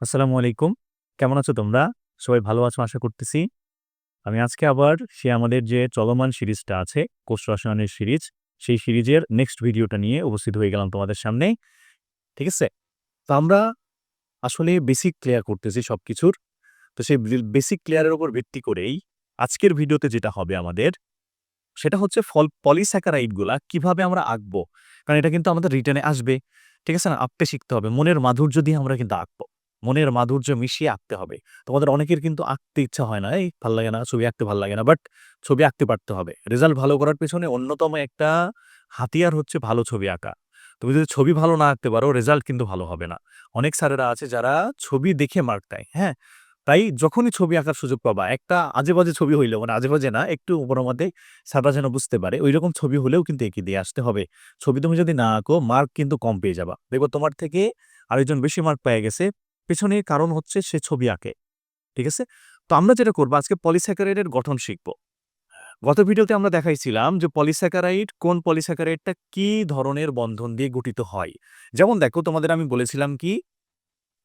আসসালামু আলাইকুম। কেমন আছো তোমরা? সবাই ভালো আছো আশা করতেছি। আমি আজকে আবার সে আমাদের যে চলমান সিরিজটা আছে, কোষ রসায়নের সিরিজ, সেই সিরিজের নেক্সট ভিডিওটা নিয়ে উপস্থিত হয়ে গেলাম তোমাদের সামনে। ঠিক আছে? তো আমরা আসলে বেসিক ক্লিয়ার করতেছি সবকিছুর। তো সেই বেসিক ক্লিয়ারের উপর ভিত্তি করেই আজকের ভিডিওতে যেটা হবে আমাদের, সেটা হচ্ছে ফল পলিস্যাকারাইডগুলা কীভাবে আমরা আঁকবো। কারণ এটা কিন্তু আমাদের রিটার্নে আসবে। ঠিক আছে না? আঁকতে শিখতে হবে। মনের মাধুর্য দিয়ে আমরা কিন্তু আঁকবো। মনের মাধুর্য মিশিয়ে আঁকতে হবে। তোমাদের অনেকের কিন্তু আঁকতে ইচ্ছা হয় না। এই ভালো লাগে না, ছবি আঁকতে ভালো লাগে না। বাট ছবি আঁকতে পারতে হবে। রেজাল্ট ভালো করার পেছনে অন্যতম একটা হাতিয়ার হচ্ছে ভালো ছবি আঁকা। তুমি যদি ছবি ভালো না আঁকতে পারো, রেজাল্ট কিন্তু ভালো হবে না। অনেক স্যারেরা আছে যারা ছবি দেখে মার্ক দেয়। হ্যাঁ? তাই যখনই ছবি আঁকার সুযোগ পাবা, একটা আজে-বাজে ছবি হইলেও মানে আজে-বাজে না, একটু উপর-মধ্যে স্যাররা যেন বুঝতে পারে, ঐরকম ছবি হলেও কিন্তু এঁকে দিয়ে আসতে হবে। ছবি তুমি যদি না আঁকো, মার্ক কিন্তু কম পেয়ে যাবা। দেখবা তোমার থেকে আরেকজন বেশি মার্ক পেয়ে গেছে। পেছনে কারণ হচ্ছে সে ছবি আঁকে। ঠিক আছে? তো আমরা যেটা করব আজকে পলিস্যাকারাইড এর গঠন শিখব। গত ভিডিওতে আমরা দেখাইছিলাম যে পলিস্যাকারাইড কোন পলিস্যাকারাইডটা কি ধরনের বন্ধন দিয়ে গঠিত হয়। যেমন দেখো তোমাদের আমি বলেছিলাম কি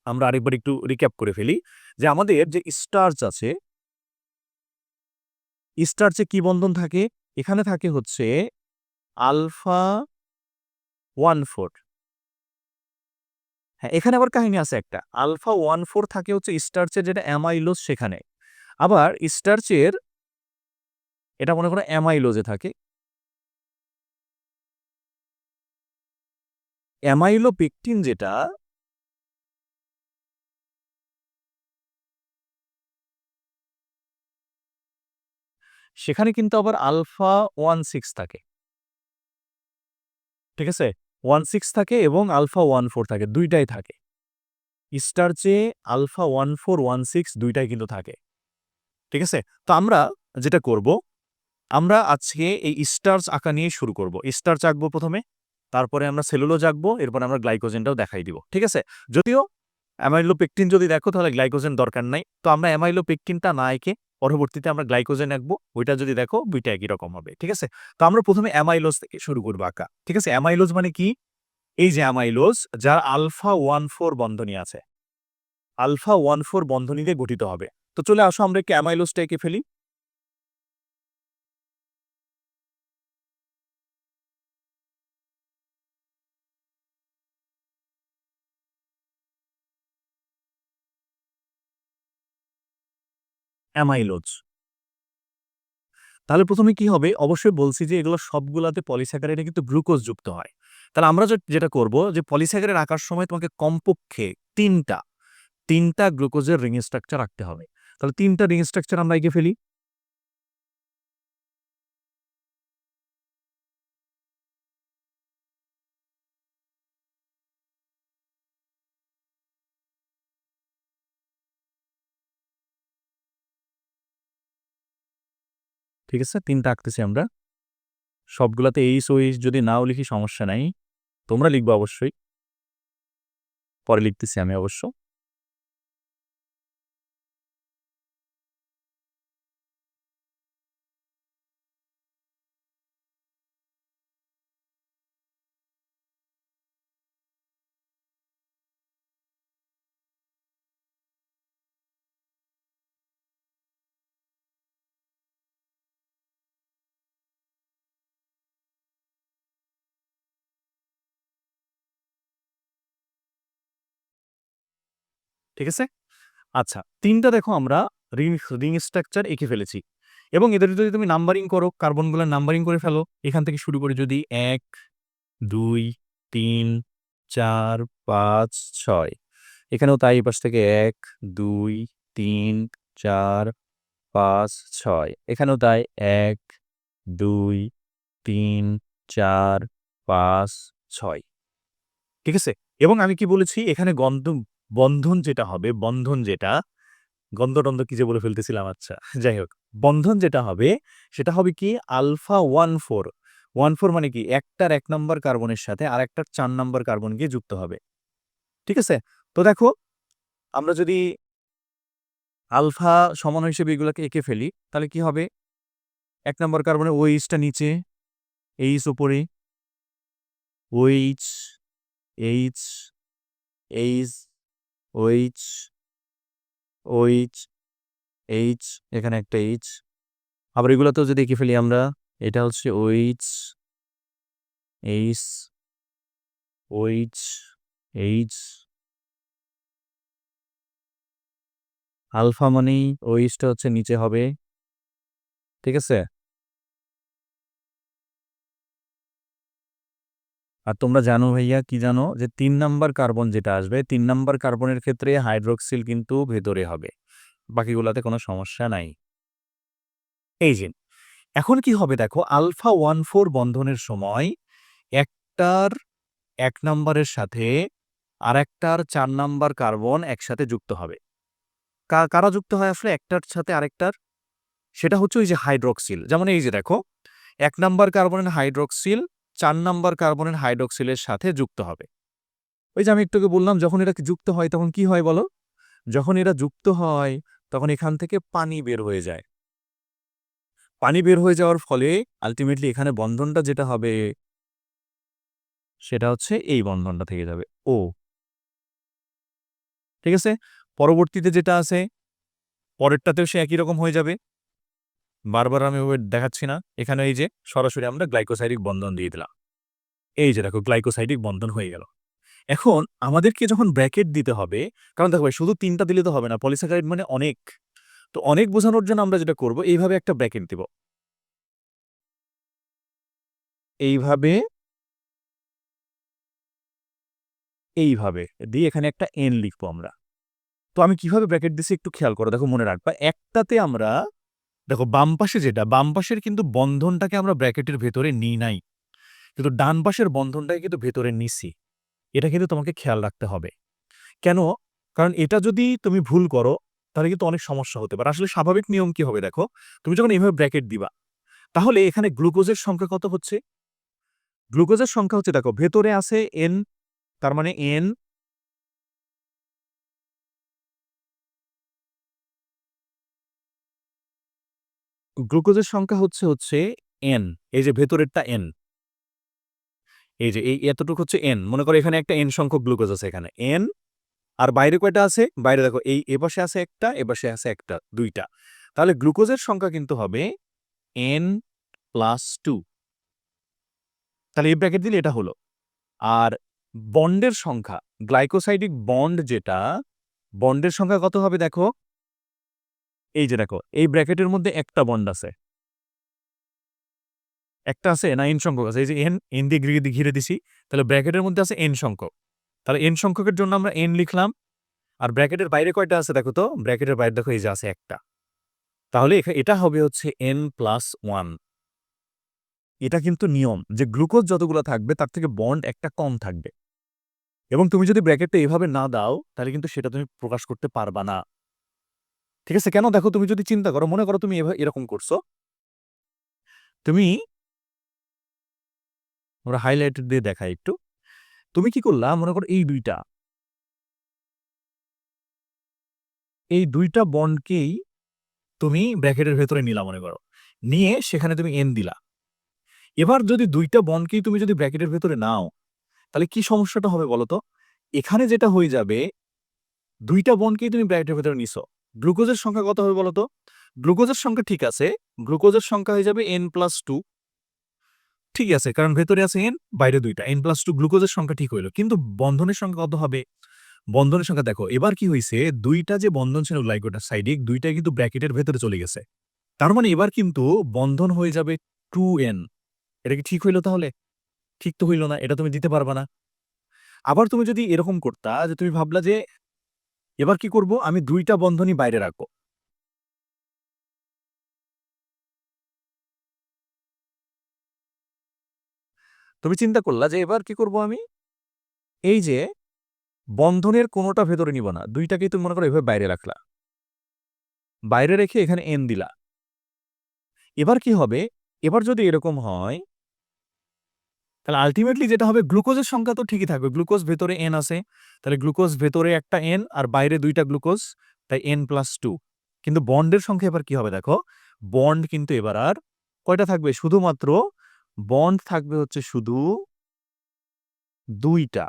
আমরা আরেকবার একটু রিক্যাপ করে ফেলি যে আমাদের যে স্টার্চ আছে স্টার্চে কি বন্ধন থাকে? এখানে থাকে হচ্ছে আলফা 1,4 হ্যাঁ, এখানে আবার কাহিনী আছে একটা। আলফা 1,4 থাকে হচ্ছে স্টার্চের যেটা অ্যামাইলোজ সেখানে। আবার স্টার্চের এটা মনে করো অ্যামাইলোজে থাকে। অ্যামাইলোপেকটিন যেটা সেখানে কিন্তু আবার আলফা 1,6 থাকে। ঠিক আছে? 1,6 থাকে এবং আলফা 1,4 থাকে। ২ টাই থাকে। স্টার্চে alpha one four one six দুইটাই কিন্তু থাকে। ঠিক আছে? তো আমরা যেটা করব, আমরা আজকে এই স্টার্চ আঁকা নিয়ে শুরু করব। স্টার্চ আঁকবো প্রথমে তারপরে আমরা সেলুলোজ আঁকবো, এরপরে আমরা গ্লাইকোজেনটাও দেখাই দিব। ঠিক আছে? যদিও অ্যামাইলোপেকটিন যদি দেখো তাহলে গ্লাইকোজেন দরকার নাই। তো আমরা অ্যামাইলোপেকটিনটা না এঁকে পরবর্তীতে আমরা গ্লাইকোজেন আঁকবো। ওইটা যদি দেখো দুইটা একই রকম হবে। ঠিক আছে? তো আমরা প্রথমে অ্যামাইলোজ থেকে শুরু করব আঁকা। ঠিক আছে? অ্যামাইলোজ মানে কি? এই যে অ্যামাইলোজ যার আলফা 1,4 বন্ধনী আছে। আলফা 1,4 বন্ধনী দিয়ে গঠিত হবে। তো চলে আসো আমরা একটু অ্যামাইলোজটা এঁকে ফেলি। অ্যামাইলোজ। তাহলে প্রথমে কি হবে? অবশ্যই বলছি যে, এগুলো সবগুলাতে পলিস্যাকারাইডে কিন্তু গ্লুকোজ যুক্ত হয়। তাহলে আমরা যেটা করব যে পলিস্যাকারাইড আঁকার সময় তোমাকে কমপক্ষে তিনটা তিনটা গ্লুকোজের রিং স্ট্রাকচার আঁকতে হবে। তাহলে তিনটা রিং স্ট্রাকচার আমরা এঁকে ফেলি। ঠিক আছে? ৩ টা আঁকতেছি আমরা। সবগুলাতে এইচ, ওএইচ যদি নাও লিখি সমস্যা নাই। তোমরা লিখব অবশ্যই। পরে লিখতেছি আমি অবশ্য। ঠিক আছে? আচ্ছা তিনটা দেখো আমরা রিং রিং স্ট্রাকচার এঁকে ফেলেছি। এবং এদের যদি তুমি নাম্বারিং করো, কার্বনগুলার নাম্বারিং করে ফেলো। এখান থেকে শুরু করে যদি ১, ২, ৩, ৪, ৫, ৬ এখানেও তাই এপাশ থেকে ১, ২, ৩, ৪, ৫, ৬ এখানেও তাই ১, ২, ৩, ৪, ৫, ৬ ঠিক আছে? এবং আমি কি বলেছি এখানে গন্ধ বন্ধন যেটা হবে, বন্ধন যেটা গন্ধ-টন্ধ কি যে বলে ফেলতেছিলাম আচ্ছা। যাই হোক। বন্ধন যেটা হবে সেটা হবে কি আলফা 1,4 1,4 মানে কি একটার এক নম্বর কার্বনের সাথে আরেকটার ৪ নাম্বার কার্বন গিয়ে যুক্ত হবে। ঠিক আছে? তো দেখো আমরা যদি আলফা সমান হিসেবে এগুলোকে এঁকে ফেলি তাহলে কি হবে? এক নম্বর কার্বনের OH টা নিচে, এইচ উপরে, OH, H, H, O H O H H এখানে একটা এইচ আবার এগুলোতেও যদি এঁকে ফেলি আমরা, এটা হচ্ছে O H H O H H alpha মানেই ওইচটা হচ্ছে নিচে হবে। ঠিক আছে? আর তোমরা জানো ভাইয়া কি জানো? যে তিন নাম্বার কার্বন যেটা আসবে, তিন নাম্বার কার্বনের ক্ষেত্রে হাইড্রোক্সিল কিন্তু ভেতরে হবে। বাকিগুলাতে কোনো সমস্যা নাই। এই যে, এখন কি হবে দেখো, আলফা ওয়ান ফোর বন্ধনের সময় একটার এক নাম্বারের সাথে আর একটার চার নাম্বার কার্বন একসাথে যুক্ত হবে। কারা যুক্ত হয় আসলে? একটার সাথে আরেকটার। সেটা হচ্ছে ওই যে হাইড্রোক্সিল। যেমন এই যে দেখো, এক নাম্বার কার্বনের হাইড্রোক্সিল চার নাম্বার কার্বনের হাইড্রোক্সিলের সাথে যুক্ত হবে। ওই যে আমি একটুকে বললাম, যখন এটা যুক্ত হয়, তখন কি হয় বলো? যখন এরা যুক্ত হয়, তখন এখান থেকে পানি বের হয়ে যায়। পানি বের হয়ে যাওয়ার ফলে আলটিমেটলি এখানে বন্ধনটা যেটা হবে, সেটা হচ্ছে এই বন্ধনটা থেকে যাবে ও ঠিক আছে? পরবর্তীতে যেটা আছে, পরেরটাতেও সে একই রকম হয়ে যাবে। বারবার আমি ওই দেখাচ্ছি না। এখানে এই যে, সরাসরি আমরা গ্লাইকোসাইডিক বন্ধন দিয়ে দিলাম। এই যে দেখো গ্লাইকোসাইডিক বন্ধন হয়ে গেল। এখন আমাদেরকে যখন ব্র্যাকেট দিতে হবে, কারণ দেখো ভাই, শুধু তিনটা দিলে তো হবে না পলিস্যাকারাইড মানে অনেক। তো অনেক বোঝানোর জন্য আমরা যেটা করব, এইভাবে একটা ব্র্যাকেট দিব। এইভাবে এইভাবে দিয়ে এখানে একটা এন লিখব আমরা। তো আমি কীভাবে ব্র্যাকেট দিছি একটু খেয়াল করো, দেখো মনে রাখবা, একটাতে আমরা দেখো, বাম পাশে যেটা, বাম পাশের কিন্তু বন্ধনটাকে আমরা ব্র্যাকেটের ভেতরে নিই নাই। কিন্তু ডান পাশের বন্ধনটাকে কিন্তু ভেতরে নিছি। এটা কিন্তু তোমাকে খেয়াল রাখতে হবে। কেন? কারণ এটা যদি তুমি ভুল করো, তাহলে কিন্তু অনেক সমস্যা হতে পারে। আসলে স্বাভাবিক নিয়ম কি হবে দেখো, তুমি যখন এইভাবে ব্র্যাকেট দিবা, তাহলে এখানে গ্লুকোজের সংখ্যা কত হচ্ছে? গ্লুকোজের সংখ্যা হচ্ছে দেখো, ভেতরে আছে এন তার মানে এন গ্লুকোজের সংখ্যা হচ্ছে হচ্ছে এন এই যে ভেতরেরটা এন এই যে এই এতটুকু হচ্ছে এন মনে করো এখানে একটা এন সংখ্যক গ্লুকোজ আছে এখানে। এন আর বাইরে কয়টা আছে? বাইরে দেখো, এই এপাশে আছে একটা, এপাশে আছে একটা, দুইটা। তাহলে গ্লুকোজের সংখ্যা কিন্তু হবে এন প্লাস টু তাহলে এই ব্র্যাকেট দিলে এটা হলো। আর বন্ডের সংখ্যা গ্লাইকোসাইডিক বন্ড যেটা বন্ডের সংখ্যা কত হবে দেখো? এই যে দেখো, এই ব্র্যাকেটের মধ্যে একটা বন্ড আছে। একটা আছে না এন সংখ্যক আছে? এই যে এন এন দিয়ে ঘিরে ঘিরে দিছি, তাহলে ব্র্যাকেটের মধ্যে আছে এন সংখ্যক। তাহলে এন সংখ্যকের জন্য আমরা এন লিখলাম, আর ব্র্যাকেটের বাইরে কয়টা আছে দেখো তো? ব্র্যাকেটের বাইরে দেখো এই যে আছে একটা। তাহলে এটা হবে হচ্ছে এন প্লাস ওয়ান এটা কিন্তু নিয়ম, যে গ্লুকোজ যতগুলো থাকবে, তার থেকে বন্ড একটা কম থাকবে। এবং তুমি যদি ব্র্যাকেটটা এভাবে না দাও, তাহলে কিন্তু সেটা তুমি প্রকাশ করতে পারবা না। ঠিক আছে? কেন দেখো তুমি যদি চিন্তা করো, মনে করো তুমি এরকম করছ। তুমি আমরা হাইলাইট দিয়ে দেখাই একটু। তুমি কি করলা? মনে করো এই দুইটা। এই দুইটা বন্ডকেই তুমি ব্র্যাকেটের ভেতরে নিলা মনে করো। নিয়ে সেখানে তুমি এন দিলা। এবার যদি দুইটা বন্ডকেই তুমি যদি ব্র্যাকেটের ভেতরে নাও, তাহলে কি সমস্যাটা হবে বলো তো? এখানে যেটা হয়ে যাবে, দুইটা বন্ডকেই তুমি ব্র্যাকেটের ভেতরে নিছো। গ্লুকোজের সংখ্যা কত হবে বলো তো গ্লুকোজের সংখ্যা ঠিক আছে, গ্লুকোজের সংখ্যা হয়ে যাবে এন প্লাস টু ঠিক আছে, কারণ ভেতরে আছে এন বাইরে দুইটা এন প্লাস টু গ্লুকোজের সংখ্যা ঠিক হইল। কিন্তু বন্ধনের সংখ্যা কত হবে? বন্ধনের সংখ্যা দেখো, এবার কি হয়েছে দুইটা যে বন্ধন ছিল গ্লাইকোটাসাইডিক দুইটা কিন্তু ব্র্যাকেটের ভেতরে চলে গেছে। তার মানে এবার কিন্তু বন্ধন হয়ে যাবে টু এন এটা কি ঠিক হইল তাহলে? ঠিক তো হইল না, এটা তুমি দিতে পারবা না। আবার তুমি যদি এরকম করতা, যে তুমি ভাবলা যে এবার কি করব? আমি দুইটা বন্ধনই বাইরে রাখব। তুমি চিন্তা করলা যে এবার কি করব আমি? এই যে, বন্ধনের কোনোটা ভেতরে নিব না, দুইটাকেই তুমি মনে করো এভাবে বাইরে রাখলা। বাইরে রেখে এখানে এন দিলা। এবার কি হবে? এবার যদি এরকম হয় তাহলে আলটিমেটলি যেটা হবে গ্লুকোজের সংখ্যা তো ঠিকই থাকবে। গ্লুকোজ ভেতরে এন আছে, তাহলে গ্লুকোজ ভেতরে একটা এন আর বাইরে দুইটা গ্লুকোজ তাই এন প্লাস টু কিন্তু বন্ডের সংখ্যা এবার কি হবে দেখো? বন্ড কিন্তু এবার আর কয়টা থাকবে? শুধুমাত্র বন্ড থাকবে হচ্ছে শুধু দুইটা।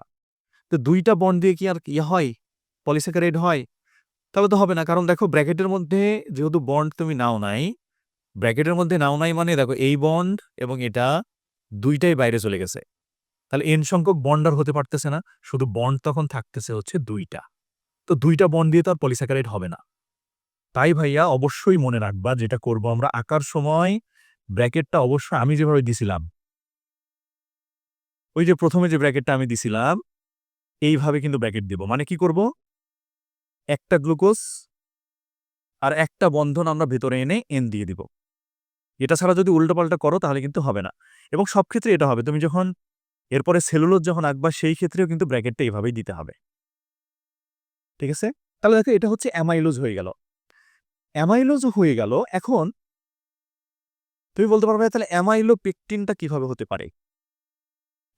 তো দুইটা বন্ড দিয়ে কি আর ইয়ে হয়? পলিস্যাকারাইড হয়? তাহলে তো হবে না, কারণ দেখো ব্র্যাকেটের মধ্যে যেহেতু বন্ড তুমি নাও নাই, ব্র্যাকেটের মধ্যে নাও নাই মানে দেখো এই বন্ড এবং এটা দুইটাই বাইরে চলে গেছে। তাহলে এন সংখ্যক বন্ড আর হতে পারতেছে না, শুধু বন্ড তখন থাকতেছে হচ্ছে দুইটা। তো দুইটা বন্ড দিয়ে তো আর পলিস্যাকারাইড হবে না। তাই ভাইয়া অবশ্যই মনে রাখবা যেটা করব আমরা আঁকার সময়, ব্র্যাকেটটা অবশ্যই আমি যেভাবে দিছিলাম। ওই যে প্রথমে যে ব্র্যাকেটটা আমি দিছিলাম, এইভাবে কিন্তু ব্র্যাকেট দেব। মানে কি করব? একটা গ্লুকোজ আর একটা বন্ধন আমরা ভেতরে এনে এন দিয়ে দিব। এটা ছাড়া যদি উল্টোপাল্টা করো তাহলে কিন্তু হবে না। এবং সব ক্ষেত্রে এটা হবে। তুমি যখন, এরপরে সেলুলোজ যখন আঁকবা, সেই ক্ষেত্রেও কিন্তু ব্র্যাকেটটা এইভাবেই দিতে হবে। ঠিক আছে? তাহলে দেখো, এটা হচ্ছে অ্যামাইলোজ হয়ে গেল। অ্যামাইলোজ হয়ে গেল, এখন তুমি বলতে পারবে, তাহলে অ্যামাইলো পেকটিনটা কীভাবে হতে পারে?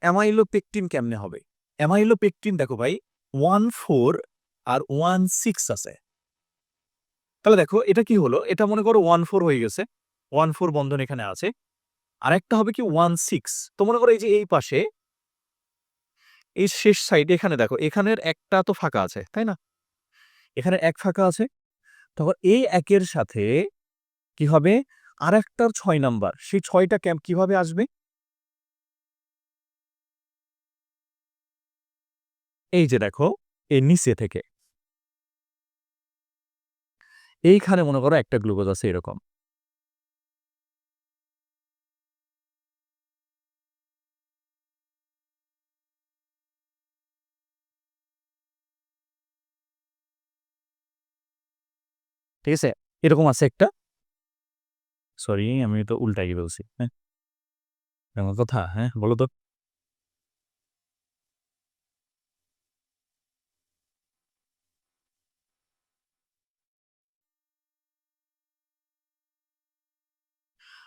অ্যামাইলো পেকটিন কেমনে হবে? অ্যামাইলো পেকটিন দেখো ভাই ওয়ান ফোর আর ওয়ান সিক্স আছে। তাহলে দেখো, এটা কি হলো? এটা মনে করো ওয়ান ফোর হয়ে গেছে। ওয়ান ফোর বন্ধন এখানে আছে। আরেকটা হবে কি ওয়ান সিক্স তো মনে করো এই যে এই পাশে, এই শেষ সাইডে এখানে দেখো, এখানের একটা তো ফাঁকা আছে, তাই না? এখানে এক ফাঁকা আছে। তখন এই একের সাথে কি হবে? আর একটার ছয় নাম্বার সেই ছয়টা ক্যাম্প কীভাবে আসবে? এই যে দেখো, এই নিচে থেকে। এইখানে মনে করো একটা গ্লুকোজ আছে এরকম। ঠিক আছে? এরকম আছে একটা। সরি আমি তো উল্টাই বলছি হ্যাঁ? কথা হ্যাঁ বলো তো।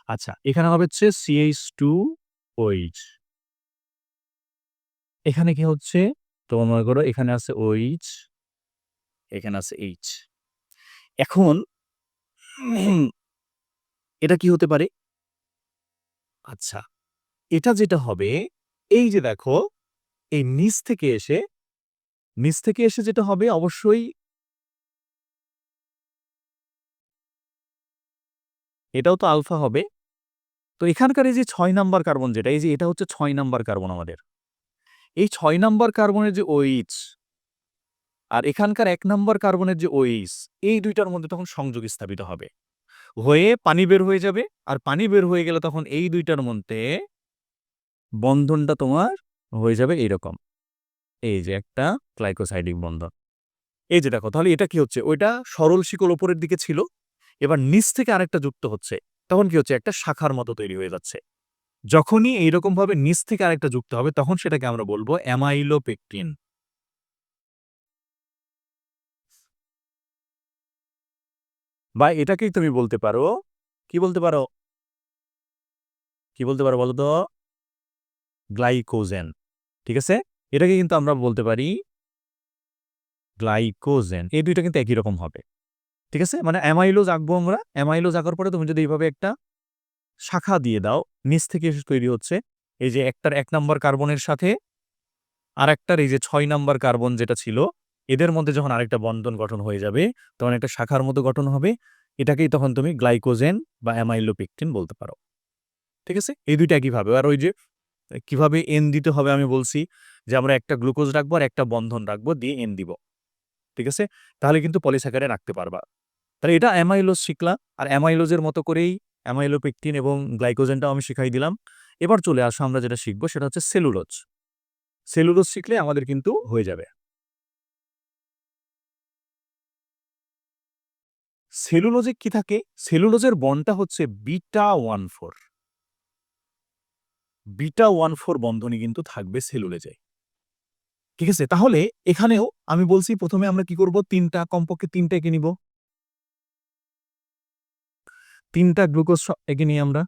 আচ্ছা এখানে হবে হচ্ছে সিএইচ টু ওইচ এখানে কি হচ্ছে? তোমার মনে করো এখানে আছে ওইচ এখানে আছে এইচ এখন এটা কি হতে পারে? আচ্ছা এটা যেটা হবে, এই যে দেখো, এই নিচ থেকে এসে, নিচ থেকে এসে যেটা হবে অবশ্যই এটাও তো আলফা হবে। তো এখানকার এই যে ছয় নাম্বার কার্বন যেটা, এই যে এটা হচ্ছে ছয় নাম্বার কার্বন আমাদের। এই ছয় নাম্বার কার্বনের যে ওইচ আর এখানকার এক নম্বর কার্বনের যে ওইচ এই দুইটার মধ্যে তখন সংযোগ স্থাপিত হবে। হয়ে পানি বের হয়ে যাবে, আর পানি বের হয়ে গেলে তখন এই দুইটার মধ্যে বন্ধনটা তোমার হয়ে যাবে এইরকম। এই যে একটা গ্লাইকোসাইডিক বন্ধন। এই যে দেখো, তাহলে এটা কি হচ্ছে? ওইটা সরল শিকল ওপরের দিকে ছিল, এবার নিচ থেকে আরেকটা যুক্ত হচ্ছে, তখন কি হচ্ছে? একটা শাখার মতো তৈরি হয়ে যাচ্ছে। যখনই এইরকমভাবে নিচ থেকে আরেকটা যুক্ত হবে, তখন সেটাকে আমরা বলব অ্যামাইলোপেকটিন বা এটাকেই তুমি বলতে পারো, কি বলতে পারো? কি বলতে পারো বলো তো? গ্লাইকোজেন, ঠিক আছে? এটাকে কিন্তু আমরা বলতে পারি গ্লাইকোজেন। এই দুইটা কিন্তু একই রকম হবে, ঠিক আছে? মানে অ্যামাইলোজ আঁকবো আমরা অ্যামাইলোজ আঁকার পরে তুমি যদি এইভাবে একটা শাখা দিয়ে দাও, নিচ থেকে তৈরি হচ্ছে, এই যে একটার এক নাম্বার কার্বনের সাথে আর একটার এই যে ছয় নাম্বার কার্বন যেটা ছিল এদের মধ্যে যখন আরেকটা বন্ধন গঠন হয়ে যাবে, তখন একটা শাখার মতো গঠন হবে। এটাকেই তখন তুমি গ্লাইকোজেন বা অ্যামাইলোপেকটিন বলতে পারো। ঠিক আছে? এই দুইটা একইভাবে। আর ওই যে, কীভাবে এন দিতে হবে আমি বলছি যে, আমরা একটা গ্লুকোজ রাখব আর একটা বন্ধন রাখব দিয়ে এন দিব। ঠিক আছে? তাহলে কিন্তু পলিস্যাকারে রাখতে পারবা। তাহলে এটা অ্যামাইলোজ শিখলা আর অ্যামাইলোজের মতো করেই অ্যামাইলোপেকটিন এবং গ্লাইকোজেনটাও আমি শিখাই দিলাম। এবার চলে আসো আমরা যেটা শিখব, সেটা হচ্ছে সেলুলোজ। সেলুলোজ শিখলে আমাদের কিন্তু হয়ে যাবে। সেলুলোজে কি থাকে? সেলুলোজের বনটা হচ্ছে beta one four. Beta one four বন্ধনী কিন্তু থাকবে সেলুলোজে। ঠিক আছে? তাহলে এখানেও আমি বলছি প্রথমে আমরা কি করব? তিনটা, কমপক্ষে তিনটা এঁকে নিব। তিনটা গ্লুকোজ এঁকে নিই আমরা।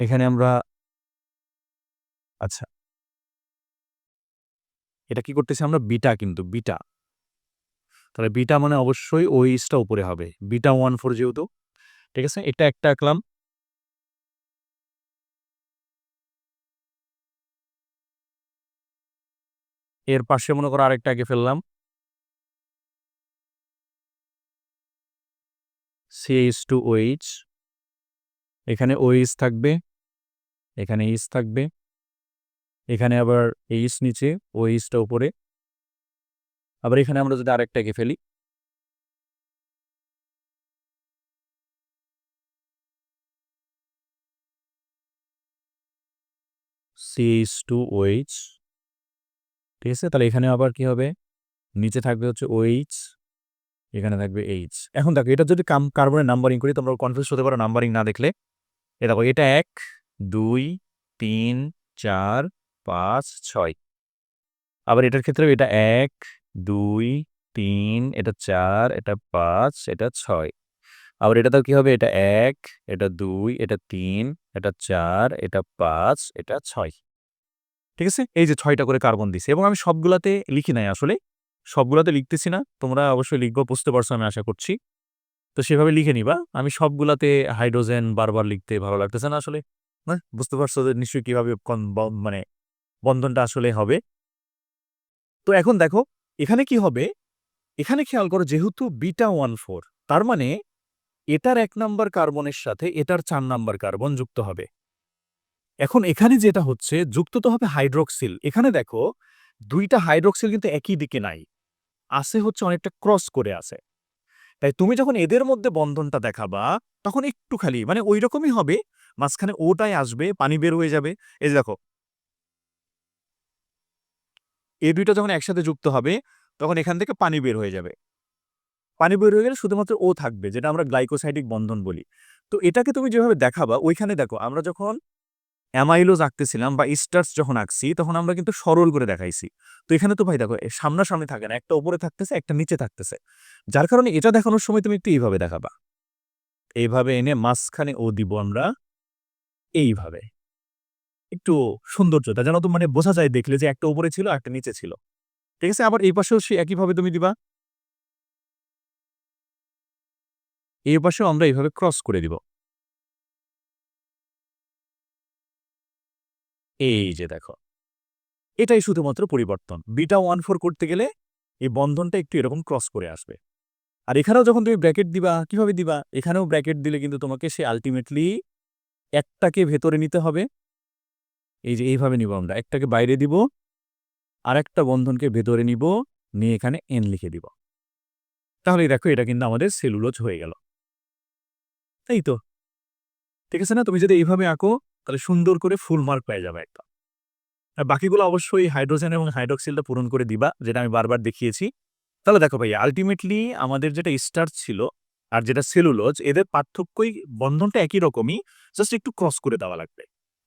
এখানে আমরা আচ্ছা। এটা কি করতেছি আমরা? বিটা কিন্তু, বিটা। তাহলে বিটা মানে অবশ্যই ওই ইসটা উপরে হবে। বিটা ওয়ান ফোর যেহেতু, ঠিক আছে? এটা একটা আঁকলাম। এর পাশে মনে করো আরেকটা আগে ফেললাম। সিএইচ টু ওইচ এখানে ওইস থাকবে। এখানে ইস থাকবে। এখানে আবার এইচ নিচে ওইচটা উপরে। আবার এখানে আমরা যদি আরেকটা এঁকে ফেলি। সিএইচ টু ওইচ ঠিক আছে? তাহলে এখানে আবার কি হবে? নিচে থাকবে হচ্ছে ওইচ এখানে থাকবে এইচ এখন দেখো, এটা যদি কাম কার্বনের নাম্বারিং করি, তোমরা কনফিউজ হতে পারো নাম্বারিং না দেখলে। এ দেখো, এটা এক, দুই, তিন, চার পাঁচ, ছয়। আবার এটার ক্ষেত্রে এটা এক, দুই, তিন, এটা চার, এটা পাঁচ, এটা ছয়। আবার এটা তো কি হবে? এটা এক, এটা দুই, এটা তিন, এটা চার, এটা পাঁচ, এটা ছয়। ঠিক আছে? এই যে ছয়টা করে কার্বন দিছে। এবং আমি সবগুলাতে লিখি নাই আসলে। সবগুলাতে লিখতেছি না। তোমরা অবশ্যই লিখব, বুঝতে পারছ আমি আশা করছি। তো সেভাবে লিখে নিবা। আমি সবগুলাতে হাইড্রোজেন বারবার লিখতে ভালো লাগতেছে না আসলে। না বুঝতে পারছ যে নিশ্চয়ই কীভাবে মানে বন্ধনটা আসলে হবে। তো এখন দেখো, এখানে কি হবে? এখানে খেয়াল করো যেহেতু বিটা ওয়ান ফোর, তার মানে এটার এক নাম্বার কার্বনের সাথে এটার চার নাম্বার কার্বন যুক্ত হবে। এখন এখানে যেটা হচ্ছে, যুক্ত তো হবে হাইড্রোক্সিল। এখানে দেখো, দুইটা হাইড্রোক্সিল কিন্তু একই দিকে নাই। আসে হচ্ছে অনেকটা ক্রস করে আছে। তাই তুমি যখন এদের মধ্যে বন্ধনটা দেখাবা, তখন একটু খালি মানে ওই রকমই হবে, মাঝখানে ওটাই আসবে, পানি বের হয়ে যাবে। এই দেখো এই দুইটা যখন একসাথে যুক্ত হবে, তখন এখান থেকে পানি বের হয়ে যাবে। পানি বের হয়ে গেলে শুধুমাত্র ও থাকবে, যেটা আমরা গ্লাইকোসাইডিক বন্ধন বলি। তো এটাকে তুমি যেভাবে দেখাবা, ওইখানে দেখো, আমরা যখন অ্যামাইলোজ আঁকতেছিলাম বা স্টার্স যখন আঁকছি, তখন আমরা কিন্তু সরল করে দেখাইছি। তো এখানে তো ভাই দেখো, এ সামনাসামনি থাকে না, একটা উপরে থাকতেছে, একটা নিচে থাকতেছে। যার কারণে এটা দেখানোর সময় তুমি একটু এইভাবে দেখাবা। এইভাবে এনে মাঝখানে ও দিব আমরা, এইভাবে। একটু সৌন্দর্যটা যেন তো মানে বোঝা যায় দেখলে যে একটা উপরে ছিল, একটা নিচে ছিল। ঠিক আছে? আবার এই পাশেও সে একইভাবে তুমি দিবা। এই পাশেও আমরা এইভাবে ক্রস করে দিব। এই যে দেখো। এটাই শুধুমাত্র পরিবর্তন। বিটা ওয়ান ফোর করতে গেলে এই বন্ধনটা একটু এরকম ক্রস করে আসবে। আর এখানেও যখন তুমি ব্র্যাকেট দিবা, কীভাবে দিবা? এখানেও ব্র্যাকেট দিলে কিন্তু তোমাকে সে আলটিমেটলি একটাকে ভেতরে নিতে হবে। এই যে এইভাবে নিব আমরা। একটাকে বাইরে দিব আর একটা বন্ধনকে ভেতরে নিব, নিয়ে এখানে এন লিখে দিব। তাহলে দেখো এটা কিন্তু আমাদের সেলুলোজ হয়ে গেল। তাই তো? ঠিক আছে না? তুমি যদি এইভাবে আঁকো, তাহলে সুন্দর করে ফুল মার্ক পেয়ে যাবে একটা আর বাকিগুলো অবশ্যই হাইড্রোজেন এবং হাইড্রোক্সিলটা পূরণ করে দিবা, যেটা আমি বারবার দেখিয়েছি। তাহলে দেখো ভাই আলটিমেটলি আমাদের যেটা স্টার্চ ছিল আর যেটা সেলুলোজ এদের পার্থক্যই বন্ধনটা একই রকমই জাস্ট একটু ক্রস করে দেওয়া লাগবে।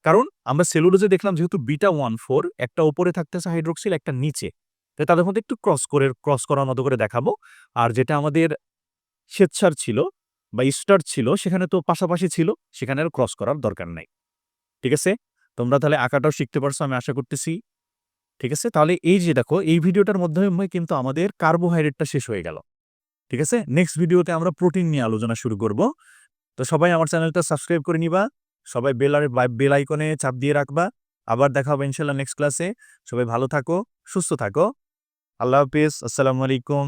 কারণ আমরা সেলুলোজে দেখলাম যেহেতু বিটা ওয়ান ফোর, একটা ওপরে থাকতেছে হাইড্রোক্সিল, একটা নিচে। তাই তাদের মধ্যে একটু ক্রস করে, ক্রস করার মতো করে দেখাবো। আর যেটা আমাদের স্বেচ্ছার ছিল বা স্টার ছিল, সেখানে তো পাশাপাশি ছিল, সেখানে আর ক্রস করার দরকার নাই। ঠিক আছে? তোমরা তাহলে আঁকাটাও শিখতে পারছ, আমি আশা করতেছি। ঠিক আছে? তাহলে এই যে দেখো, এই ভিডিওটার মাধ্যমে কিন্তু আমাদের কার্বোহাইড্রেটটা শেষ হয়ে গেল। ঠিক আছে? নেক্সট ভিডিওতে আমরা প্রোটিন নিয়ে আলোচনা শুরু করব। তো সবাই আমার চ্যানেলটা সাবস্ক্রাইব করে নিবা। সবাই বেল আর বেল আইকনে চাপ দিয়ে রাখবা। আবার দেখা হবে ইনশাল্লাহ নেক্সট ক্লাসে সবাই ভালো থাকো, সুস্থ থাকো। আল্লাহ হাফিজ, আসসালামু আলাইকুম।